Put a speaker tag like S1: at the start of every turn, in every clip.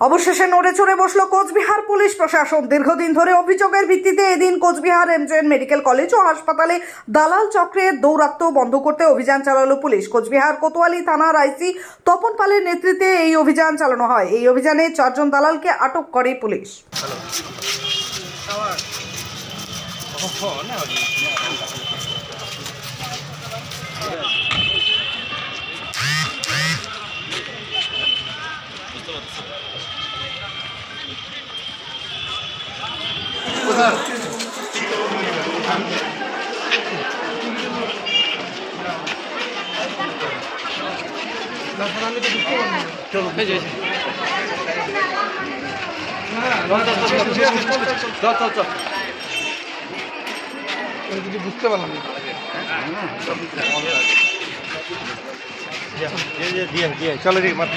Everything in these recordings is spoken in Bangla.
S1: অবশেষে নড়ে চড়ে বসল কোচবিহার পুলিশ প্রশাসন। দীর্ঘদিন ধরে অভিযোগের ভিত্তিতে এদিন কোচবিহার এমজেএন মেডিকেল কলেজ ও হাসপাতালে দালাল চক্রের দৌরাত্ম বন্ধ করতে অভিযান চালালো পুলিশ। কোচবিহার কোতোয়ালি থানার আইসি তপন পালের নেতৃত্বে এই অভিযান চালানো হয়। এই অভিযানে চারজন দালালকে আটক করে পুলিশ।
S2: কিছু বুঝতে পারলাম না
S3: চলো। রে মাথা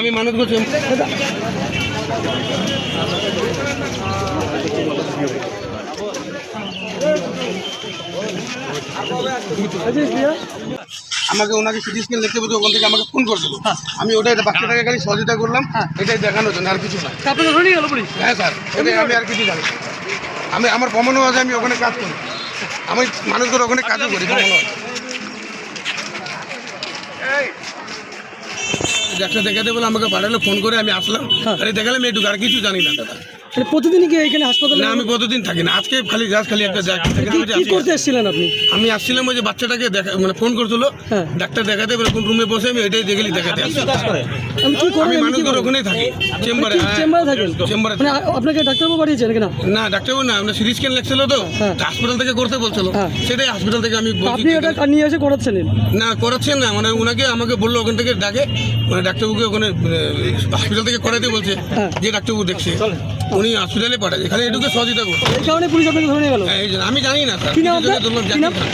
S2: আমি মানত করছি
S4: আচ্ছা
S2: আমাকে ওনাকে সিটি স্ক্যান লিখতে বলতে ওখান থেকে আমাকে ফোন করছিল। আমি ওটাই বাচ্চাটাকে খালি সহযোগিতা করলাম এটাই দেখানোর জন্য আর কিছু না। হ্যাঁ স্যার এটাই আমি আর কিছু জানি আমি আমার প্রমাণও আছে আমি ওখানে কাজ করি। আমি মানুষদের ওখানে কাজও করি প্রমাণও আছে। ডাক্তার দেখাতে বলে আমাকে পাঠালো ফোন করে আমি আসলাম
S4: হ্যাঁ।
S2: আরে দেখালাম একটু আর কিছু জানি না দাদা
S4: মানে প্রতিদিনই কি এখানে হাসপাতালে
S2: না আমি কতদিন থাকি না। আজকে খালি একটা জায়গা থেকে আমি
S4: কি করতে এসেছিলেন আপনি?
S2: আমি আসছিলাম ওই যে বাচ্চাটাকে দেখা মানে ফোন করছিল।
S4: হ্যাঁ।
S2: ডাক্তার দেখাতে বলে কোন রুমে বসে? আমি এটাই দেখলি দেখাতে
S4: আমি কি করেন?
S2: আমি
S4: আমি
S2: মানুষদের ওখানেই থাকি। চেম্বারে হ্যাঁ।
S4: চেম্বারে থাকেন?
S2: চেম্বারে
S4: মানে আপনাকে ডাক্তারবাবু কিনা
S2: না? ডাক্তারবাবু না আমরা সিটি স্ক্যান লাগছিল তো।
S4: হ্যাঁ।
S2: হসপিটাল থেকে করতে বলছিল। সেটাই হসপিটাল থেকে আমি
S4: আপনি ওটা নিয়ে এসে করাচ্ছেন?
S2: না করাচ্ছেন না। মানে ওনাকে আমাকে বলল ওখান থেকে ডাকে। মানে ডাক্তারবাবুকে ওখানে হসপিটাল থেকে করাতে বলছে। যে ডাক্তারবাবু দেখছে। উনি হসপিটালে পাঠায় এখানে এটুকু সহযোগিতা করছে
S4: এই কারণে পুলিশ আপনাকে ধরে নিয়ে গেল
S2: হ্যাঁ। আমি জানি না স্যার
S4: কি নাম আপনার? কি নাম?
S2: খান।